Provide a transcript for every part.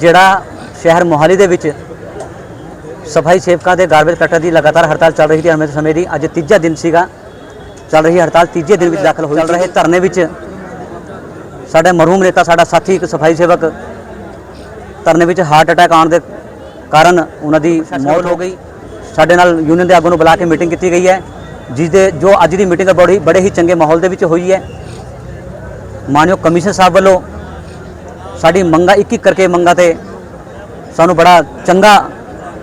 ਜਿਹੜਾ ਸ਼ਹਿਰ ਮੋਹਾਲੀ ਦੇ ਵਿੱਚ ਸਫ਼ਾਈ ਸੇਵਕਾਂ ਦੇ ਗਾਰਬੇਜ ਕਟਰ ਦੀ ਲਗਾਤਾਰ ਹੜਤਾਲ ਚੱਲ ਰਹੀ ਸੀ ਅਨਮਿਤ ਸਮੇਂ ਦੀ ਅੱਜ ਤੀਜਾ ਦਿਨ ਸੀਗਾ। ਚੱਲ ਰਹੀ ਹੜਤਾਲ ਤੀਜੇ ਦਿਨ ਵਿੱਚ ਦਾਖਲ ਹੋਈ। ਚੱਲ ਰਹੇ। ਧਰਨੇ ਵਿੱਚ ਸਾਡੇ ਮਰਹੂਮ ਨੇਤਾ ਸਾਡਾ ਸਾਥੀ ਇੱਕ ਸਫ਼ਾਈ ਸੇਵਕ ਧਰਨੇ ਵਿੱਚ ਹਾਰਟ ਅਟੈਕ ਆਉਣ ਦੇ ਕਾਰਨ ਉਹਨਾਂ ਦੀ ਮੌਤ ਹੋ ਗਈ। ਸਾਡੇ ਨਾਲ ਯੂਨੀਅਨ ਦੇ ਆਗੂ ਨੂੰ ਬੁਲਾ ਕੇ ਮੀਟਿੰਗ ਕੀਤੀ ਗਈ ਹੈ ਜਿਸ ਦੇ ਜੋ ਅੱਜ ਦੀ ਮੀਟਿੰਗ ਹੈ ਬੜੀ ਬੜੇ ਹੀ ਚੰਗੇ ਮਾਹੌਲ ਦੇ ਵਿੱਚ ਹੋਈ ਹੈ। ਮਾਨਯੋਗ ਕਮਿਸ਼ਨ ਸਾਹਿਬ ਵੱਲੋਂ ਸਾਡੀ ਮੰਗਾਂ ਇੱਕ ਇੱਕ ਕਰਕੇ ਮੰਗਾਂ ਤੇ ਸਾਨੂੰ ਬੜਾ ਚੰਗਾ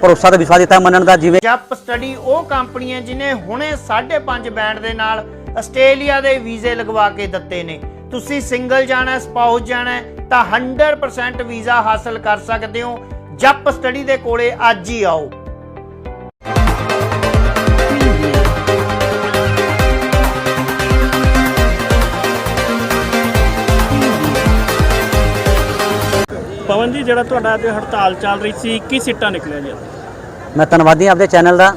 ਭਰੋਸਾ ਤੇ ਵਿਸ਼ਵਾਸ ਦਿੱਤਾ ਮੰਨਣ ਦਾ, ਜਿਵੇਂ ਜਪ ਸਟੱਡੀ ਉਹ ਕੰਪਨੀ ਹੈ ਜਿਨੇ ਹੁਣੇ 5.5 ਬੈਂਡ ਦੇ ਨਾਲ ਆਸਟ੍ਰੇਲੀਆ ਦੇ ਵੀਜ਼ੇ ਲਗਵਾ ਕੇ ਦਿੱਤੇ ਨੇ। ਤੁਸੀਂ ਸਿੰਗਲ ਜਾਣਾ, ਸਪਾਊਸ ਜਾਣਾ, ਤਾਂ 100% ਵੀਜ਼ਾ ਹਾਸਲ ਕਰ ਸਕਦੇ ਹੋ। ਜਪ ਸਟੱਡੀ ਦੇ ਕੋਲੇ ਅੱਜ ਹੀ ਆਓ। ਪਵਨ ਜੀ, ਜਿਹੜਾ ਤੁਹਾਡਾ ਅੱਜ ਹੜਤਾਲ ਚੱਲ ਰਹੀ ਸੀ, ਕੀ ਸਿੱਟਾ ਨਿਕਲਿਆ ਜੀ? ਮੈਂ ਧੰਨਵਾਦੀ ਹਾਂ ਆਪਦੇ ਚੈਨਲ ਦਾ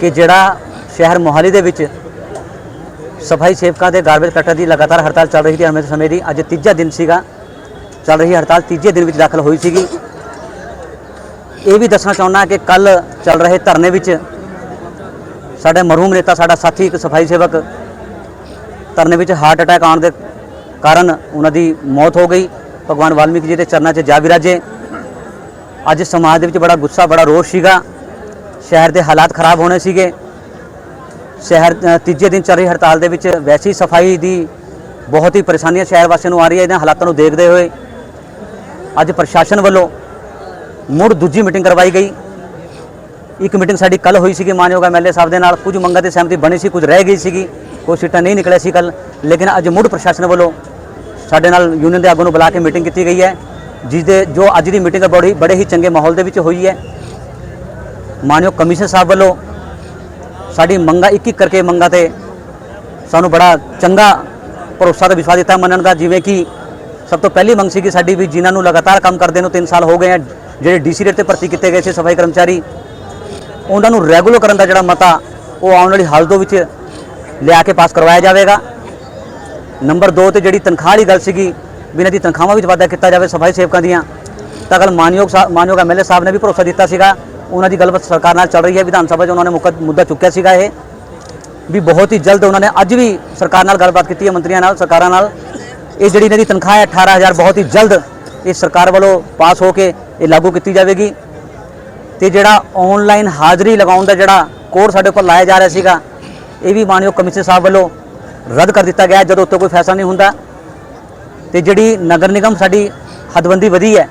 ਕਿ ਜਿਹੜਾ ਸ਼ਹਿਰ ਮੋਹਾਲੀ ਦੇ ਵਿੱਚ ਸਫ਼ਾਈ ਸੇਵਕਾਂ ਦੇ ਗਾਰਬੇਜ ਕਟਰ ਦੀ ਲਗਾਤਾਰ ਹੜਤਾਲ ਚੱਲ ਰਹੀ ਸੀ ਅਨਮਿਤ ਸਮੇਂ ਦੀ, ਅੱਜ ਤੀਜਾ ਦਿਨ ਸੀਗਾ। ਚੱਲ ਰਹੀ ਹੜਤਾਲ ਤੀਜੇ ਦਿਨ ਵਿੱਚ ਦਾਖਲ ਹੋਈ ਸੀਗੀ। ਇਹ ਵੀ ਦੱਸਣਾ ਚਾਹੁੰਦਾ ਕਿ ਕੱਲ ਚੱਲ ਰਹੇ ਧਰਨੇ ਵਿੱਚ ਸਾਡੇ ਮਰਹੂਮ ਨੇਤਾ, ਸਾਡਾ ਸਾਥੀ, ਇੱਕ ਸਫ਼ਾਈ ਸੇਵਕ ਧਰਨੇ ਵਿੱਚ ਹਾਰਟ ਅਟੈਕ ਆਉਣ ਦੇ ਕਾਰਨ ਉਹਨਾਂ ਦੀ ਮੌਤ ਹੋ ਗਈ। ਭਗਵਾਨ ਵਾਲਮੀਕ ਜੀ ਦੇ ਚਰਨਾਂ 'ਚ ਜਾ ਵਿਰਾਜੇ। ਅੱਜ ਸਮਾਜ ਦੇ ਵਿੱਚ ਬੜਾ ਗੁੱਸਾ, ਬੜਾ ਰੋਸ਼ ਸੀਗਾ। ਸ਼ਹਿਰ ਦੇ ਹਾਲਾਤ ਖਰਾਬ ਹੋਣੇ ਸੀਗੇ। ਸ਼ਹਿਰ ਤੀਜੇ ਦਿਨ ਚੱਲ ਰਹੀ ਹੜਤਾਲ ਦੇ ਵਿੱਚ ਵੈਸੀ ਸਫ਼ਾਈ ਦੀ ਬਹੁਤ ਹੀ ਪਰੇਸ਼ਾਨੀਆਂ ਸ਼ਹਿਰ ਵਾਸੀਆਂ ਨੂੰ ਆ ਰਹੀ ਹੈ ਇਹਨਾਂ ਹਾਲਾਤਾਂ ਨੂੰ ਦੇਖਦੇ ਹੋਏ ਅੱਜ ਪ੍ਰਸ਼ਾਸਨ ਵੱਲੋਂ ਮੁੜ ਦੂਜੀ ਮੀਟਿੰਗ ਕਰਵਾਈ ਗਈ। ਇੱਕ ਮੀਟਿੰਗ ਸਾਡੀ ਕੱਲ ਹੋਈ ਸੀਗੀ, ਮਾਨਯੋਗ ਐਮਐਲਏ ਸਾਹਿਬ ਦੇ ਨਾਲ। ਕੁਝ ਮੰਗਾਂ 'ਤੇ ਸਹਿਮਤੀ ਬਣੀ ਸੀ, ਕੁਝ ਰਹਿ ਗਈ ਸੀਗੀ। ਕੋਈ ਸੀਟਾਂ ਨਹੀਂ ਨਿਕਲਿਆ ਸੀ ਕੱਲ ਲੇਕਿਨ ਅੱਜ ਮੁੜ ਪ੍ਰਸ਼ਾਸਨ ਵੱਲੋਂ ਸਾਡੇ ਨਾਲ ਯੂਨੀਅਨ ਦੇ ਆਗੂ ਨੂੰ ਬੁਲਾ ਕੇ ਮੀਟਿੰਗ ਕੀਤੀ ਗਈ ਹੈ ਜਿਸ ਦੇ ਜੋ ਅੱਜ ਦੀ ਮੀਟਿੰਗ ਹੈ, ਬੜੀ, ਬੜੇ ਹੀ ਚੰਗੇ ਮਾਹੌਲ ਦੇ ਵਿੱਚ ਹੋਈ ਹੈ। ਮਾਨਯੋਗ ਕਮਿਸ਼ਨਰ ਸਾਹਿਬ ਵੱਲੋਂ ਸਾਡੀ ਮੰਗਾਂ ਇੱਕ ਇੱਕ ਕਰਕੇ ਮੰਗਾਂ ਤੇ ਸਾਨੂੰ ਬੜਾ ਚੰਗਾ ਭਰੋਸਾ ਤੇ ਵਿਸ਼ਵਾਸ ਦਿੱਤਾ ਮੰਨਣ ਦਾ, ਜਿਵੇਂ ਕਿ ਸਭ ਤੋਂ ਪਹਿਲੀ ਮੰਗ ਸੀ ਕਿ ਸਾਡੀ ਵੀ ਜਿਨ੍ਹਾਂ ਨੂੰ ਲਗਾਤਾਰ ਕੰਮ ਕਰਦੇ ਨੂੰ 3 ਸਾਲ ਹੋ ਗਏ ਆ ਜਿਹੜੇ ਡੀਸੀ ਰੇਟ ਤੇ ਭਰਤੀ ਕੀਤੇ ਗਏ ਸੀ ਸਫ਼ਾਈ ਕਰਮਚਾਰੀ, ਉਹਨਾਂ ਨੂੰ ਰੈਗੂਲਰ ਕਰਨ ਦਾ ਜਿਹੜਾ ਮਤਾ ਉਹ ਆਉਣ ਵਾਲੀ ਹਾਲਤ ਵਿੱਚ ਲਿਆ ਕੇ ਪਾਸ ਕਰਵਾਇਆ ਜਾਵੇਗਾ। ਨੰਬਰ 2 ਤੇ ਜਿਹੜੀ ਤਨਖਾਹ ਵਾਲੀ ਗੱਲ ਸੀਗੀ ਵੀ ਇਹਨਾਂ ਦੀ ਤਨਖਾਹਾਂ ਵਿੱਚ ਵਾਧਾ ਕੀਤਾ ਜਾਵੇ ਸਫ਼ਾਈ ਸੇਵਕਾਂ ਦੀਆਂ, ਤਾਂ ਕੱਲ ਮਾਨਯੋਗ ਸਾਹਿਬ ਮਾਨਯੋਗ ਐਮਐਲਏ ਸਾਹਿਬ ਨੇ ਵੀ ਭਰੋਸਾ ਦਿੱਤਾ ਸੀਗਾ, ਉਹਨਾਂ ਦੀ ਗੱਲਬਾਤ ਸਰਕਾਰ ਨਾਲ ਚੱਲ ਰਹੀ ਹੈ, ਵਿਧਾਨ ਸਭਾ 'ਚ ਉਹਨਾਂ ਨੇ ਮੁੱਕਾ- ਮੁੱਦਾ ਚੁੱਕਿਆ ਸੀਗਾ ਇਹ, ਵੀ ਬਹੁਤ ਹੀ ਜਲਦ ਉਹਨਾਂ ਨੇ ਅੱਜ ਵੀ ਸਰਕਾਰ ਨਾਲ ਗੱਲਬਾਤ ਕੀਤੀ ਹੈ, ਮੰਤਰੀਆਂ ਨਾਲ, ਸਰਕਾਰਾਂ ਨਾਲ। ਇਹ ਜਿਹੜੀ ਇਹਨਾਂ ਦੀ ਤਨਖਾਹ ਹੈ 18000 ਬਹੁਤ ਹੀ ਜਲਦ ਇਹ ਸਰਕਾਰ ਵੱਲੋਂ ਪਾਸ ਹੋ ਕੇ ਇਹ ਲਾਗੂ ਕੀਤੀ ਜਾਵੇਗੀ। ਤੇ ਜਿਹੜਾ ਆਨਲਾਈਨ ਹਾਜ਼ਰੀ ਲਗਾਉਣ ਦਾ ਜਿਹੜਾ ਕੋਡ ਸਾਡੇ ਉੱਪਰ ਲਾਇਆ ਜਾ ਰਿਹਾ ਸੀਗਾ, ਇਹ ਵੀ ਮਾਨਯੋਗ ਕਮਿਸ਼ਨਰ ਸਾਹਿਬ ਵੱਲੋਂ ਰੱਦ ਕਰ ਦਿੱਤਾ ਗਿਆ ਜਦੋਂ ਉੱਤੇ ਕੋਈ ਫੈਸਲਾ ਨਹੀਂ ਹੁੰਦਾ। ਤੇ ਜਿਹੜੀ ਨਗਰ ਨਿਗਮ ਸਾਡੀ ਹੱਦਬੰਦੀ ਵਧੀ ਹੈ,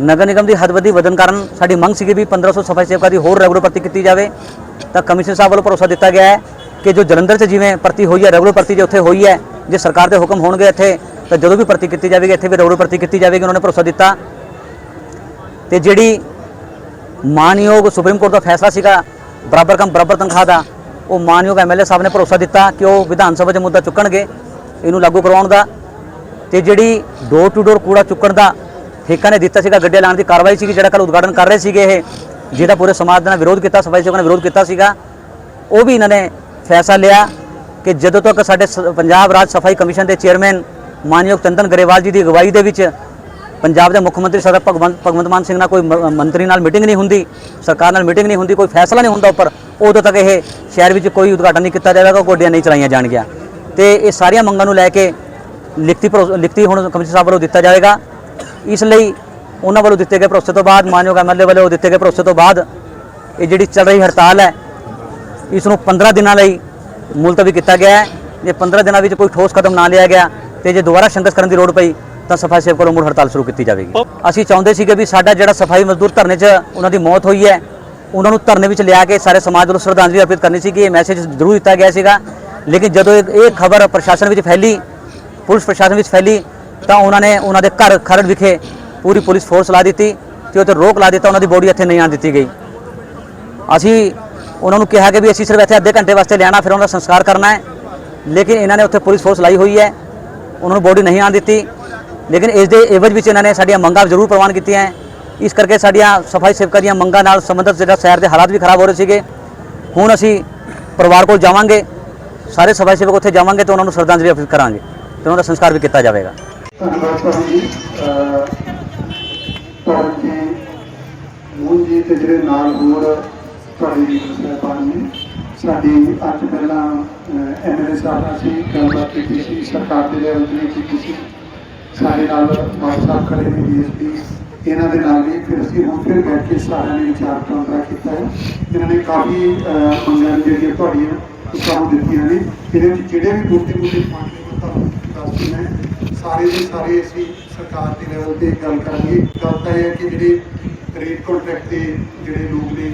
ਨਗਰ ਨਿਗਮ ਦੀ ਹੱਦਬੰਦੀ ਵਧਣ ਕਾਰਨ ਸਾਡੀ ਮੰਗ ਸੀਗੀ ਵੀ 1500 ਸਫ਼ਾਈ ਸੇਵਕਾਂ ਦੀ ਹੋਰ ਰੈਗੂਲਰ ਭਰਤੀ ਕੀਤੀ ਜਾਵੇ। ਤਾਂ ਕਮਿਸ਼ਨਰ ਸਾਹਿਬ ਵੱਲੋਂ ਭਰੋਸਾ ਦਿੱਤਾ ਗਿਆ ਹੈ ਕਿ ਜੋ ਜਲੰਧਰ 'ਚ ਜਿਵੇਂ ਭਰਤੀ ਹੋਈ ਹੈ, ਰੈਗੂਲਰ ਭਰਤੀ ਜੇ ਉੱਥੇ ਹੋਈ ਹੈ, ਜੇ ਸਰਕਾਰ ਦੇ ਹੁਕਮ ਹੋਣਗੇ ਇੱਥੇ, ਤਾਂ ਜਦੋਂ ਵੀ ਭਰਤੀ ਕੀਤੀ ਜਾਵੇਗੀ, ਇੱਥੇ ਵੀ ਰੈਗੂਲਰ ਭਰਤੀ ਕੀਤੀ ਜਾਵੇਗੀ, ਉਹਨਾਂ ਨੇ ਭਰੋਸਾ ਦਿੱਤਾ। ਤੇ ਜਿਹੜੀ ਮਾਨਯੋਗ ਸੁਪਰੀਮ ਕੋਰਟ ਦਾ ਫੈਸਲਾ ਸੀਗਾ, ਬਰਾਬਰ ਕੰਮ, ਬਰਾਬਰ ਤਨਖਾਹ ਦਾ ਉਹ ਮਾਨਯੋਗ ਐਮਐਲਏ ਸਾਹਿਬ ਨੇ ਭਰੋਸਾ ਦਿੱਤਾ ਕਿ ਉਹ ਵਿਧਾਨ ਸਭਾ 'ਚ ਮੁੱਦਾ ਚੁੱਕਣਗੇ, ਇਹਨੂੰ ਲਾਗੂ ਕਰਵਾਉਣ ਦਾ ਤੇ ਜਿਹੜੀ ਡੋਰ ਟੂ ਡੋਰ ਕੂੜਾ ਚੁੱਕਣ ਦਾ ਠੇਕਾ ਨੇ ਦਿੱਤਾ ਸੀਗਾ ਗੱਡੇ ਲਾਉਣ ਦੀ ਕਾਰਵਾਈ ਸੀਗੀ, ਜਿਹੜਾ ਕੱਲ ਉਦਘਾਟਨ ਕਰ ਰਹੇ ਸੀਗੇ ਇਹ, ਜਿਹਦਾ ਪੂਰੇ ਸਮਾਜ ਦੇ ਨਾਲ ਵਿਰੋਧ ਕੀਤਾ, ਸਫ਼ਾਈ ਸੇਵਕਾਂ ਨੇ ਵਿਰੋਧ ਕੀਤਾ ਸੀਗਾ, ਉਹ ਵੀ ਇਹਨਾਂ ਨੇ ਫੈਸਲਾ ਲਿਆ ਕਿ ਜਦੋਂ ਤੱਕ ਸਾਡੇ ਸ- ਪੰਜਾਬ ਰਾਜ ਸਫ਼ਾਈ ਕਮਿਸ਼ਨ ਦੇ ਚੇਅਰਮੈਨ ਮਾਨਯੋਗ ਚੰਦਨ ਗਰੇਵਾਲ ਜੀ ਦੀ ਅਗਵਾਈ ਦੇ ਵਿੱਚ ਪੰਜਾਬ ਦੇ ਮੁੱਖ ਮੰਤਰੀ ਸਰਦਾਰ ਭਗਵੰਤ ਭਗਵੰਤ ਮਾਨ ਸਿੰਘ ਨਾਲ ਕੋਈ ਮ- ਮੰਤਰੀ ਨਾਲ ਮੀਟਿੰਗ ਨਹੀਂ ਹੁੰਦੀ, ਸਰਕਾਰ ਨਾਲ ਮੀਟਿੰਗ ਨਹੀਂ ਹੁੰਦੀ, ਕੋਈ ਫੈਸਲਾ ਨਹੀਂ ਹੁੰਦਾ ਉੱਪਰ, ਉਦੋਂ ਤੱਕ ਇਹ ਸ਼ਹਿਰ ਵਿੱਚ ਕੋਈ ਉਦਘਾਟਨ ਨਹੀਂ ਕੀਤਾ ਜਾਵੇਗਾ, ਗੋਡੀਆਂ ਨਹੀਂ ਚਲਾਈਆਂ ਜਾਣਗੀਆਂ। ਤੇ ਇਹ ਸਾਰੀਆਂ ਮੰਗਾਂ ਨੂੰ ਲੈ ਕੇ ਲਿਖਤੀ ਭਰੋ- ਲਿਖਤੀ ਹੁਣ ਕਮਿਸ਼ਨ ਸਾਹਿਬ ਵੱਲੋਂ ਦਿੱਤਾ ਜਾਵੇਗਾ। ਇਸ ਲਈ ਉਹਨਾਂ ਵੱਲੋਂ ਦਿੱਤੇ ਗਏ ਭਰੋਸੇ ਤੋਂ ਬਾਅਦ, ਮਾਨਯੋਗ ਐਮਐਲਏ ਵੱਲੋਂ ਦਿੱਤੇ ਗਏ ਭਰੋਸੇ ਤੋਂ ਬਾਅਦ ਇਹ ਜਿਹੜੀ ਚੱਲ ਰਹੀ ਹੜਤਾਲ ਹੈ, ਇਸ ਨੂੰ 15 ਦਿਨਾਂ ਲਈ ਮੁਲਤਵੀ ਕੀਤਾ ਗਿਆ ਹੈ। ਜੇ 15 ਦਿਨਾਂ ਵਿੱਚ ਕੋਈ ਠੋਸ ਕਦਮ ਨਾ ਲਿਆ ਗਿਆ ਤੇ ਜੇ ਦੁਬਾਰਾ ਸੰਘਰਸ਼ ਕਰਨ ਦੀ ਲੋੜ ਪਈ ਤਾਂ ਸਫ਼ਾਈ ਸੇਵਕ ਵੱਲੋਂ ਮੁੜ ਹੜਤਾਲ ਸ਼ੁਰੂ ਕੀਤੀ ਜਾਵੇਗੀ। ਅਸੀਂ ਚਾਹੁੰਦੇ ਸੀਗੇ ਵੀ ਸਾਡਾ ਜਿਹੜਾ ਸਫ਼ਾਈ ਮਜ਼ਦੂਰ ਧਰਨੇ 'ਚ ਉਹਨਾਂ ਦੀ ਮੌਤ ਹੋਈ ਹੈ ਉਹਨਾਂ ਨੂੰ ਧਰਨੇ ਵਿੱਚ ਲਿਆ ਕੇ ਸਾਰੇ ਸਮਾਜ ਵੱਲੋਂ ਸ਼ਰਧਾਂਜਲੀ ਅਰਪਿਤ ਕਰਨੀ ਸੀ ਕਿ ਇਹ ਮੈਸੇਜ ਜ਼ਰੂਰ ਦਿੱਤਾ ਗਿਆ ਸੀਗਾ। ਲੇਕਿਨ ਜਦੋਂ ਇਹ ਖਬਰ ਪ੍ਰਸ਼ਾਸਨ ਵਿੱਚ ਫੈਲੀ ਪੁਲਿਸ ਪ੍ਰਸ਼ਾਸਨ ਵਿੱਚ ਫੈਲੀ ਤਾਂ ਉਹਨਾਂ ਨੇ ਉਹਨਾਂ ਦੇ ਘਰ ਖਰੜ ਵਿਖੇ ਪੂਰੀ ਪੁਲਿਸ ਫੋਰਸ ਲਾ ਦਿੱਤੀ ਤੇ ਉੱਥੇ ਰੋਕ ਲਾ ਦਿੱਤਾ ਉਹਨਾਂ ਦੀ ਬੋਡੀ ਇੱਥੇ ਨਹੀਂ ਆਉਣ ਦਿੱਤੀ ਗਈ। ਅਸੀਂ ਉਹਨਾਂ ਨੂੰ ਕਿਹਾ ਕਿ ਵੀ ਅਸੀਂ ਸਿਰਫ ਇੱਥੇ ਅੱਧੇ ਘੰਟੇ ਵਾਸਤੇ ਲਿਆਣਾ ਫਿਰ ਉਹਨਾਂ ਦਾ ਸੰਸਕਾਰ ਕਰਨਾ ਹੈ। ਲੇਕਿਨ ਇਹਨਾਂ ਨੇ ਉੱਥੇ ਪੁਲਿਸ ਫੋਰਸ ਲਾਈ ਹੋਈ ਹੈ ਉਹਨਾਂ ਨੂੰ ਬੋਡੀ ਨਹੀਂ ਆਉਣ ਦਿੱਤੀ। ਲੇਕਿਨ ਇਸ ਦੇ ਏਵਜ ਵਿੱਚ ਇਹਨਾਂ ਨੇ ਸਾਡੀਆਂ ਮੰਗਾਂ ਜ਼ਰੂਰ ਪ੍ਰਵਾਨ ਕੀਤੀਆਂ ਹੈ। ਇਸ ਕਰਕੇ ਸਾਡੀਆਂ ਸਫ਼ਾਈ ਸੇਵਕਾਂ ਦੀਆਂ ਮੰਗਾਂ ਨਾਲ ਸੰਬੰਧਿਤ ਜਿਹੜਾ ਸ਼ਹਿਰ ਦੇ ਹਾਲਾਤ ਵੀ ਖਰਾਬ ਹੋ ਰਹੇ ਸੀਗੇ। ਹੁਣ ਅਸੀਂ ਪਰਿਵਾਰ ਕੋਲ ਜਾਵਾਂਗੇ, ਸਾਰੇ ਸਫ਼ਾਈ ਸੇਵਕ ਉੱਥੇ ਜਾਵਾਂਗੇ ਤੇ ਉਹਨਾਂ ਨੂੰ ਸ਼ਰਧਾਂਜਲੀ ਅਰਪਿਤ ਕਰਾਂਗੇ ਤੇ ਉਹਨਾਂ ਦਾ ਸੰਸਕਾਰ ਵੀ ਕੀਤਾ ਜਾਵੇਗਾ। ਧੰਨਵਾਦ ਭਾਜੀ। ਜੀ ਅਹ ਜੀ ਤੇ ਜਿਹੜੇ ਨਾਲ ਹੋਰ ਤੁਹਾਡੇ ਸਹਿਬਾਨ ਨੇ, ਸਾਡੀ ਅੱਜ ਪਹਿਲਾਂ ਐਮਐਲਏ ਸਾਹਿਬ ਅਸੀਂ ਗੱਲਬਾਤ ਕੀਤੀ ਸੀ, ਸਰਕਾਰ ਦੇ ਲੈਵਲ ਤੇ ਕੀਤੀ ਸੀ। ਸਾਡੇ ਨਾਲ ਬਾਬਾ ਸਾਹਿਬ ਖੜੇ ਨੇ ਡੀਐਸਪੀ। ਇਹਨਾਂ ਦੇ ਨਾਲ ਵੀ ਫਿਰ ਅਸੀਂ ਹੁਣ ਫਿਰ ਬੈਠ ਕੇ ਸਾਰਿਆਂ ਨੇ ਵਿਚਾਰ ਵਟਾਂਦਰਾ ਕੀਤਾ ਹੈ। ਇਹਨਾਂ ਨੇ ਕਾਫੀ ਮੰਗਾਂ ਜਿਹੜੀਆਂ ਤੁਹਾਡੀਆਂ ਉਹ ਦਿੱਤੀਆਂ ਨੇ। ਇਹਦੇ ਵਿੱਚ ਜਿਹੜੇ ਵੀ ਮੋਟੇ ਮੋਟੇ ਪਾਣੀ ਨੇ ਤੁਹਾਨੂੰ ਦੱਸਦੇ ਨੇ ਸਾਰੇ ਦੇ ਸਾਰੇ ਅਸੀਂ ਸਰਕਾਰ ਦੇ ਲੈਵਲ ਤੇ ਗੱਲ ਕਰਾਂਗੇ। ਗੱਲ ਤਾਂ ਇਹ ਹੈ ਕਿ ਜਿਹੜੇ ਰੇਟ ਕੰਟਰੈਕਟ ਦੇ ਜਿਹੜੇ ਲੋਕ ਨੇ,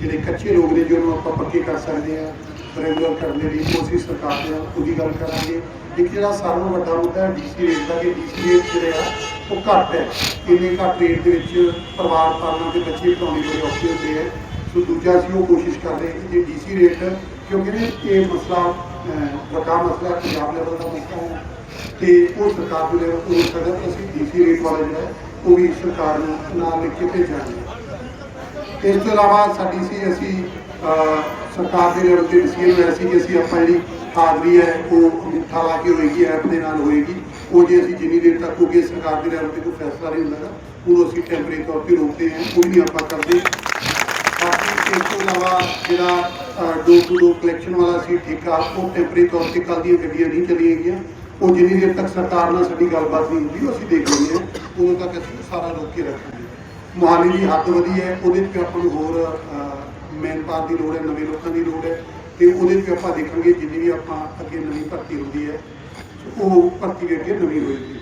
ਜਿਹੜੇ ਕੱਚੇ ਲੋਕ ਨੇ, ਜਿਹਨੂੰ ਆਪਾਂ ਪੱਕੇ ਕਰ ਸਕਦੇ ਆ ਰੈਗੂਲਰ ਕਰਨ ਦੇ ਲਈ ਉਹ ਅਸੀਂ ਸਰਕਾਰ ਦੇ ਨਾਲ ਉਹਦੀ ਗੱਲ ਕਰਾਂਗੇ। ਇੱਕ ਜਿਹੜਾ ਸਾਰਿਆਂ ਨੂੰ ਵੱਡਾ ਮੁੱਦਾ ਹੈ ਡੀਸੀ ਰੇਟ ਦਾ ਕਿ ਡੀਸੀ ਰੇਟ ਜਿਹੜੇ ਆ, ਉਹ ਘੱਟ ਹੈ। ਇੰਨੇ ਘੱਟ ਰੇਟ ਦੇ ਵਿੱਚ ਪਰਿਵਾਰ ਪਾਲਣ ਦੇ ਬੱਚੇ ਪੜਾਉਣੇ ਬੜੇ ਔਖੇ ਹੁੰਦੇ ਆ। ਸੋ ਦੂਜਾ ਅਸੀਂ ਉਹ ਕੋਸ਼ਿਸ਼ ਕਰ ਰਹੇ ਕਿ ਜੇ ਡੀਸੀ ਰੇਟ, ਕਿਉਂਕਿ ਨੇ ਇਹ ਮਸਲਾ ਵੱਡਾ ਮਸਲਾ ਪੰਜਾਬ ਲੈਵਲ ਦਾ ਮਸਲਾ ਹੈ। ਤੇ ਉਹ ਸਰਕਾਰ ਦੇ ਲੈਵਲ ਤੋਂ ਸਕਦਾ ਤਾਂ ਅਸੀਂ ਡੀਸੀ ਰੇਟ ਵਾਲਾ ਜਿਹੜਾ ਉਹ ਵੀ ਸਰਕਾਰ ਨੂੰ ਨਾਲ ਲਿਖ ਕੇ ਭੇਜਾਂਗੇ। ਇਸ ਤੋਂ ਇਲਾਵਾ ਸਾਡੀ ਸੀ, ਅਸੀਂ ਸਰਕਾਰ ਦੇ ਲੈਵਲ ਤੇ ਡਿਸੀਜਨ ਹੋਇਆ ਸੀ ਕਿ ਅਸੀਂ ਆਪਾਂ ਜਿਹੜੀ ਹਾਜ਼ਰੀ ਹੈ ਉਹ ਮਿੱਠਾ ਲਾ ਕੇ ਹੋਏਗੀ ਐਪ ਦੇ ਨਾਲ ਹੋਏਗੀ। ਉਹ ਜੇ ਅਸੀਂ ਜਿੰਨੀ ਦੇਰ ਤੱਕ ਹੋਗੇ ਸਰਕਾਰ ਦੇ ਲੈਵਲ ਤੇ ਕੋਈ ਫੈਸਲਾ ਨਹੀਂ ਹੁੰਦਾ ਗਾ, ਉਹਨੂੰ ਅਸੀਂ ਟੈਂਪਰੇਰੀ ਤੌਰ ਤੇ ਰੋਕਦੇ ਹਾਂ ਕੋਈ ਨਹੀਂ ਆਪਾਂ ਕਰਦੇ ਬਾਕੀ ਇਸ ਤੋਂ ਇਲਾਵਾ ਜਿਹੜਾ ਡੋਰ ਟੂ ਡੋਰ ਕਲੈਕਸ਼ਨ ਵਾਲਾ ਸੀ ਠੇਕਾ ਉਹ ਟੈਂਪਰੇਰੀ ਤੌਰ ਤੇ ਕੱਲ੍ਹ ਦੀਆਂ ਗੱਡੀਆਂ ਨਹੀਂ ਚੱਲੀਆਂ ਗਈਆਂ। ਉਹ ਜਿੰਨੀ ਦੇਰ ਤੱਕ ਸਰਕਾਰ ਨਾਲ ਸਾਡੀ ਗੱਲਬਾਤ ਨਹੀਂ ਹੁੰਦੀ ਉਹ ਅਸੀਂ ਦੇਖ ਲੈਂਦੇ ਹਾਂ। ਉਦੋਂ ਤੱਕ ਅਸੀਂ ਸਾਰਾ ਰੋਕ ਕੇ ਰੱਖਾਂਗੇ। ਮੋਹਾਲੀ ਦੀ ਹੱਦ ਵਧੀ ਹੈ ਉਹਦੇ 'ਤੇ ਆਪਾਂ ਨੂੰ ਹੋਰ ਮੈਨ ਪਾਵਰ ਦੀ ਲੋੜ ਹੈ, ਨਵੇਂ ਲੋਕਾਂ ਦੀ ਲੋੜ ਹੈ ਤੇ ਉਹਦੇ 'ਤੇ ਆਪਾਂ ਦੇਖਾਂਗੇ ਜਿੰਨੀ ਵੀ ਆਪਾਂ ਅੱਗੇ ਨਵੀਂ ਭਰਤੀ ਹੁੰਦੀ ਹੈ, ਉਹ ਭਰਤੀ ਵੀ ਅੱਗੇ ਨਵੀਂ ਹੋਏਗੀ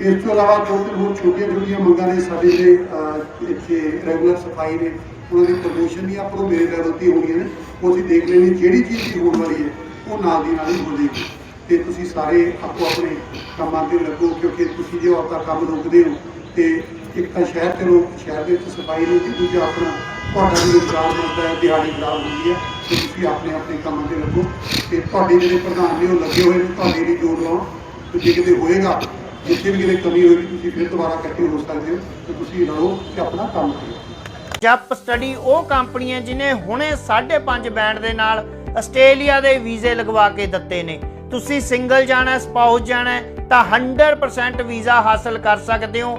ਇਸ ਤੋਂ ਇਲਾਵਾ ਦੋ ਤਿੰਨ ਹੋਰ ਛੋਟੀਆਂ ਛੋਟੀਆਂ ਮੰਗਾਂ ਨੇ ਸਾਡੇ ਜਿਹੜੇ ਇੱਥੇ ਰੈਗੂਲਰ ਸਫ਼ਾਈ ਨੇ, ਉਹਨਾਂ ਦੀ ਪ੍ਰਮੋਸ਼ਨ ਵੀ ਆਪਾਂ ਨੂੰ ਮੇਰੇ ਲੈਵਲ ਤੇ ਹੋਣੀਆਂ ਨੇ, ਉਹ ਅਸੀਂ ਦੇਖ ਲੈਣੀ ਜਿਹੜੀ ਚੀਜ਼ ਦੀ ਹੋਣ ਵਾਲੀ ਹੈ, ਉਹ ਨਾਲ ਦੀ ਨਾਲ ਹੀ ਹੋ ਜਾਏਗੀ। ਤੇ ਤੁਸੀਂ ਸਾਰੇ ਆਪੋ ਆਪਣੇ ਕੰਮਾਂ ਤੇ ਲੱਗੋ, ਕਿਉਂਕਿ ਤੁਸੀਂ ਜੇ ਆਪਦਾ ਕੰਮ ਰੋਕਦੇ ਹੋ ਤੇ ਇੱਕ ਤਾਂ ਸ਼ਹਿਰ ਤੇ ਲੋਕ, ਸ਼ਹਿਰ ਦੇ ਵਿੱਚ ਸਫ਼ਾਈ ਨਹੀਂ ਤੇ ਦੂਜਾ ਆਪਣਾ ਤੁਹਾਡਾ ਵੀ ਰੁਜ਼ਗਾਰ ਹੁੰਦਾ ਹੈ, ਦਿਹਾੜੀ ਖਰਾਬ ਹੁੰਦੀ ਹੈ ਤੇ ਤੁਸੀਂ ਆਪਣੇ ਆਪਣੇ ਕੰਮਾਂ ਤੇ ਲੱਗੋ। ਤੇ ਤੁਹਾਡੇ ਜਿਹੜੇ ਪ੍ਰਧਾਨ ਨੇ ਉਹ ਲੱਗੇ ਹੋਏ ਨੇ, ਤੁਹਾਡੇ ਲਈ ਜੋਰ ਲਾਉਣ। ਤੇ ਜੇ ਕਿਤੇ ਹੋਏਗਾ, ਜਿੱਥੇ ਵੀ ਕਿਤੇ ਕਮੀ ਹੋਏਗੀ, ਤੁਸੀਂ ਫਿਰ ਦੁਬਾਰਾ ਇਕੱਠੇ ਹੋ ਸਕਦੇ ਹੋ ਤੇ ਤੁਸੀਂ ਰਲੋ ਤੇ ਆਪਣਾ ਕੰਮ ਕਰੋ। ਜਪ ਸਟੱਡੀ ਉਹ ਕੰਪਨੀ ਹੈ ਜਿਨੇ ਹੁਣੇ 5.5 ਬੈਂਡ ਦੇ ਨਾਲ ਆਸਟ੍ਰੇਲੀਆ ਦੇ ਵੀਜ਼ੇ ਲਗਵਾ ਕੇ ਦਿੱਤੇ ਨੇ। ਤੁਸੀਂ ਸਿੰਗਲ ਜਾਣਾ, ਸਪਾਊਸ ਜਾਣਾ, ਤਾਂ 100% ਵੀਜ਼ਾ ਹਾਸਲ ਕਰ ਸਕਦੇ ਹੋ।